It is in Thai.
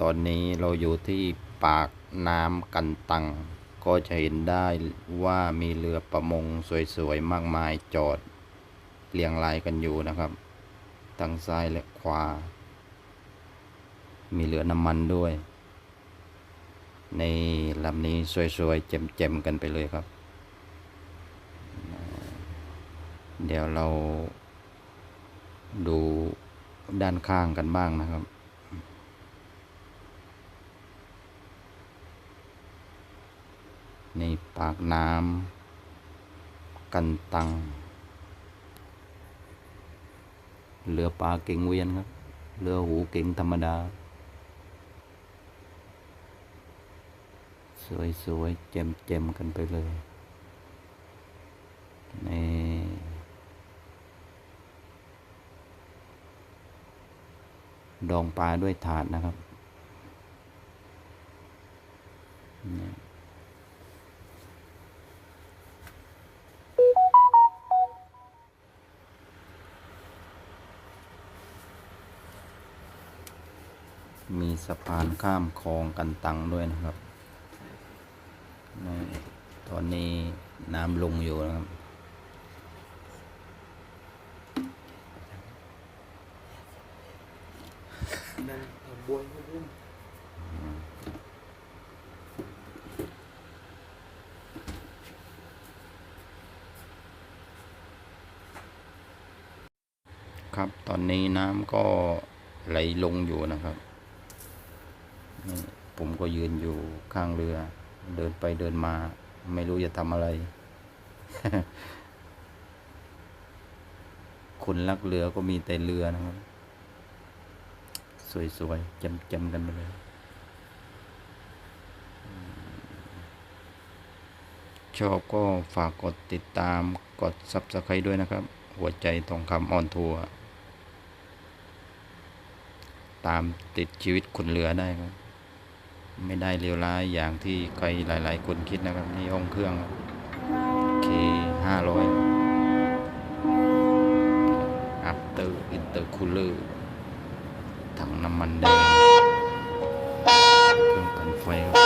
ตอนนี้เราอยู่ที่ปากน้ำกันตัง ก็จะเห็นได้ว่ามีเรือประมงสวยๆ มากมายจอดเรียงรายกันอยู่นะครับ ทั้งซ้ายและขวา มีเรือน้ำมันด้วย ในลำนี้สวยๆ เจ็มๆ กันไปเลยครับ เดี๋ยวเราดูด้านข้างกันบ้างนะครับ ในปากน้ำกันตัง เรือปลาเก่งเวียนครับ เรือหูเก่งธรรมดา สวยๆเจ็มๆกันไปเลยนี่ดองปลาด้วยถาดนะครับ มีสะพานข้ามคลองกันตังด้วยนะครับตอนนี้น้ำลงอยู่นะครับนั่นบวยมาด้วยครับ ตอนนี้น้ำก็ไหลลงอยู่นะครับ ผมก็ยืนอยู่ข้างเรือ เดินไปเดินมา ไม่รู้จะทำอะไร คนรักเรือก็มีแต่เรือนะครับ สวยๆจำๆกันไปเลยชอบก็ฝากกดติดตามกด Subscribe ด้วยนะครับ หัวใจทองคำออนทัวร์ตามติดชีวิตคนเรือได้ครับ ไม่ได้เลวร้ายอย่างที่ใครหลาย ๆ คนคิดนะครับนี่ห้องเครื่องเคห้าร้อยอัพเตอร์อินเตอร์คูลเลอร์ถังน้ำมันแดงเครื่องปั่นไฟครับ